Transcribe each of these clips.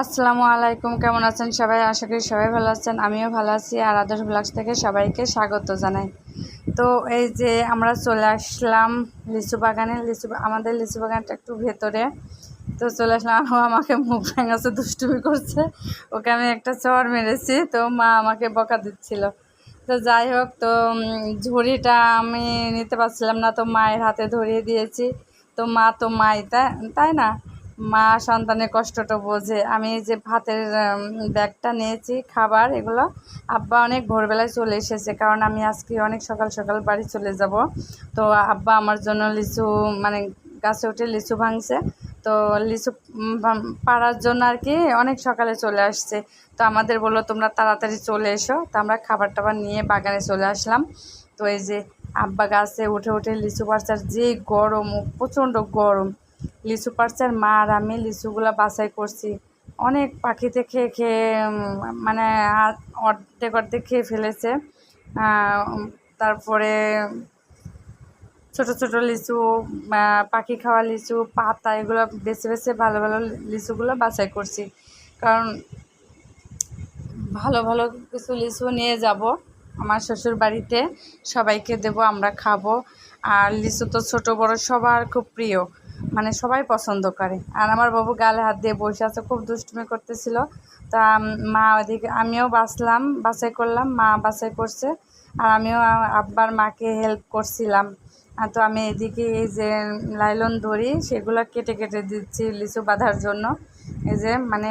আসসালামু আলাইকুম, কেমন আছেন সবাই? আশা করি সবাই ভালো আছেন, আমিও ভালো আছি আর আদর্শ ব্লগস থেকে সবাইকে স্বাগত জানাই। তো এই যে আমরা চলে আসলাম লিচু বাগানে। লিচু আমাদের লিচু বাগানটা একটু ভেতরে। তো চলে আসলাম আমাকে মুখ ভেঙাছে, দুষ্টুমি করছে। ওকে আমি একটা চর মেরেছি, তো মা আমাকে বকা দিচ্ছিল। তো যাই হোক, তো ঝুড়িটা আমি নিতে পারছিলাম না, তো মায়ের হাতে ধরিয়ে দিয়েছি। তো মা তো মাই, তাই তাই না? মা সন্তানের কষ্টটা বোঝে। আমি যে ভাতের ব্যাগটা নিয়েছি, খাবার এগুলো, আব্বা অনেক ভোরবেলায় চলে এসেছে, কারণ আমি আজকে অনেক সকাল সকাল বাড়ি চলে যাব। তো আব্বা আমার জন্য লিচু মানে গাছে উঠে লিচু ভাঙছে। তো লিচু পাড়ার জন্য আর কি অনেক সকালে চলে আসছে। তো আমাদের বলল, তোমরা তাড়াতাড়ি চলে এসো। তো আমরা খাবার টাবার নিয়ে বাগানে চলে আসলাম। তো এই যে আব্বা গাছে উঠে উঠে লিচু পাড়চার যে গরম, প্রচণ্ড গরম। লিচু পাড়চার মা আর আমি লিচুগুলো বাছাই করছি। অনেক পাখিতে খেয়ে খেয়ে মানে অর্ধেক অর্ধেক খেয়ে ফেলেছে। তারপরে ছোট ছোট লিচু পাখি খাওয়া লিচু, পাতা, এগুলো বেছে বেছে ভালো ভালো লিচুগুলো বাছাই করছি। কারণ ভালো ভালো কিছু লিচু নিয়ে যাব আমার শ্বশুর বাড়িতে, সবাইকে দেব, আমরা খাব। আর লিচু তো ছোট, বড়, সবার খুব প্রিয়। মানে সবাই পছন্দ করে। আর আমার বাবু গালে হাত দিয়ে বসে আছে, খুব দুষ্টুমি করতেছিল। তা মা ওদিকে, আমিও বাছলাম বাছাই করলাম, মা বাছাই করছে। আর আমিও আব্বার মাকে হেল্প করছিলাম। তো আমি এদিকে এই যে লাইলন দড়ি, সেগুলো কেটে কেটে দিচ্ছি লিচু বাঁধার জন্য। এই যে মানে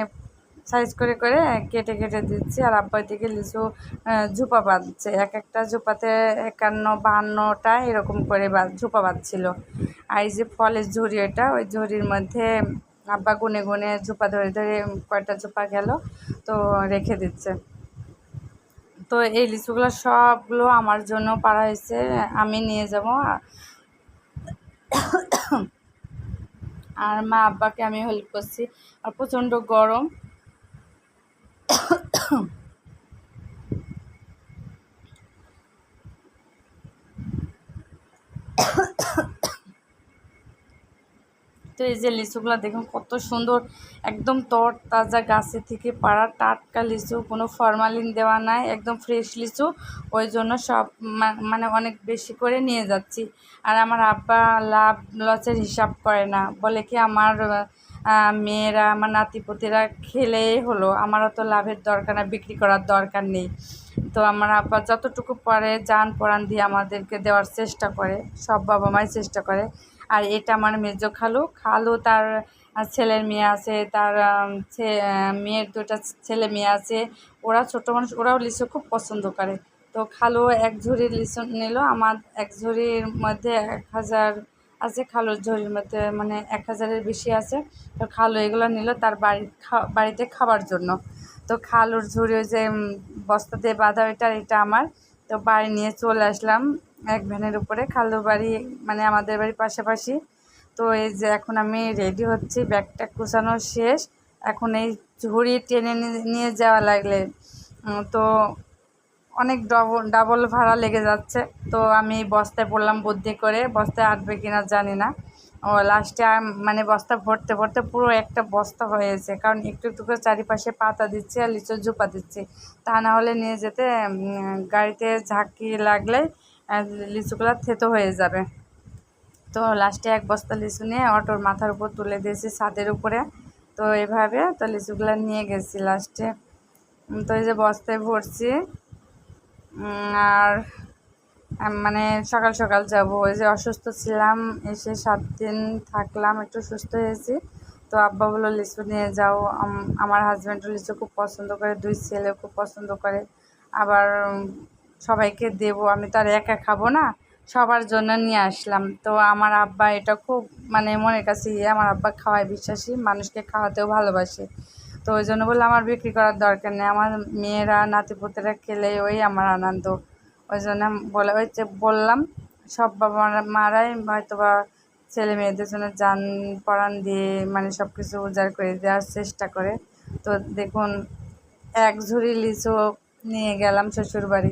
সাইজ করে করে কেটে কেটে দিচ্ছি। আর আব্বা দিকে লিচু ঝুপা বাঁধছে। এক একটা ঝুপাতে একান্ন, বাহান্নটা এরকম করে বা ঝুপা বাঁধছিল। আর যে ফলের ঝুড়ি এটা, ওই ঝুড়ির মধ্যে আব্বা গুনে গুনে ঝুপা ধরে ধরে কয়টা ঝুপা গেল, তো রেখে দিচ্ছে। তো এই লিচুগুলো সবগুলো আমার জন্য পাড়া হয়েছে, আমি নিয়ে যাব। আর মা আব্বাকে আমি হেল্প করছি। আর প্রচণ্ড গরম। তো এই যে লিচুগুলো দেখুন, কত সুন্দর, একদম তর তাজা গাছে থেকে পাড়া টাটকা লিচু, কোনো ফরমালিন দেওয়া নাই, একদম ফ্রেশ লিচু। ওই জন্য সব মানে অনেক বেশি করে নিয়ে যাচ্ছি। আর আমার আব্বা লাভ লসের হিসাব করে না। বলে কি আমার মেয়েরা, আমার নাতিপতিরা খেলেই হলো। আমারও তো লাভের দরকার না বিক্রি করার দরকার নেই। তো আমার আব্বা যতটুকু পারে যান পরাণ দিয়ে আমাদেরকে দেওয়ার চেষ্টা করে, সব বাবা মাই চেষ্টা করে। আর এটা আমার মেজো খালু। খালু তার ছেলের মেয়ে আছে, তার মেয়ের দুটা ছেলে মেয়ে আছে। ওরা ছোটো মানুষ, ওরাও লিচু খুব পছন্দ করে। তো খালু এক ঝুড়ি লিচু নিল, আমার এক ঝুড়ির মধ্যে এক হাজার আছে, খালুর ঝুড়ির মধ্যে মানে এক হাজারের বেশি আছে। তো খালু এগুলো নিল তার বাড়ি বাড়িতে খাবার জন্য। তো খালুর ঝুড়ি ওই যে বস্তাতে বাঁধা ওইটা এটা আমার। তো বাড়ি নিয়ে চলে আসলাম। এক ভ্যানের উপরে খালু বাড়ি মানে আমাদের বাড়ির পাশাপাশি। তো এই যে এখন আমি রেডি হচ্ছি, ব্যাগটা কুচানো শেষ। এখন এই ঝুড়ি টেনে নিয়ে- নিয়ে যাওয়া লাগলে। তো অনেক ডবল ডাবল ভাড়া লেগে যাচ্ছে। তো আমি বস্তায় পড়লাম বুদ্ধি করে। বস্তায় আটবে কিনা জানি না। ও লাস্টে মানে বস্তা ভরতে ভরতে পুরো একটা বস্তা হয়েছে কারণ একটু একটু করে চারিপাশে পাতা দিচ্ছি আর লিচুর জুপা দিচ্ছি। তা না হলে নিয়ে যেতে গাড়িতে ঝাঁকি লাগলে লিচুগুলো থেতো হয়ে যাবে। তো লাস্টে এক বস্তা লিচু নিয়ে অটোর মাথার উপর তুলে দিয়েছি ছাদের উপরে। তো এভাবে তো লিচুগুলো নিয়ে গেছি লাস্টে তো এই যে বস্তায় ভরছি। আর মানে সকাল সকাল যাব। ওই যে অসুস্থ ছিলাম, এসে সাত দিন থাকলাম, একটু সুস্থ হয়েছি। তো আব্বা বলল লিচু নিয়ে যাও। আমার হাজব্যান্ডও লিচু খুব পছন্দ করে, দুই ছেলে খুব পছন্দ করে। আবার সবাইকে দেবো, আমি তো আর একা খাব না, সবার জন্য নিয়ে আসলাম। তো আমার আব্বা এটা খুব মানে মনের কাছে ইয়ে আমার আব্বা খাওয়ায় বিশ্বাসী, মানুষকে খাওয়াতেও ভালোবাসে। তো ওই জন্য বললাম আমার বিক্রি করার দরকার নেই, আমার মেয়েরা, নাতিপুতেরা খেলে ওই আমার আনন্দ। ওই জন্য বলে, ওই বললাম, সব বাবা মারা- মারাই হয়তো বা ছেলে মেয়েদের জন্য যান পরাণ দিয়ে মানে সব কিছু উজাড় করে দেওয়ার চেষ্টা করে। তো দেখুন, এক ঝুড়ি লিচু নিয়ে গেলাম শ্বশুর বাড়ি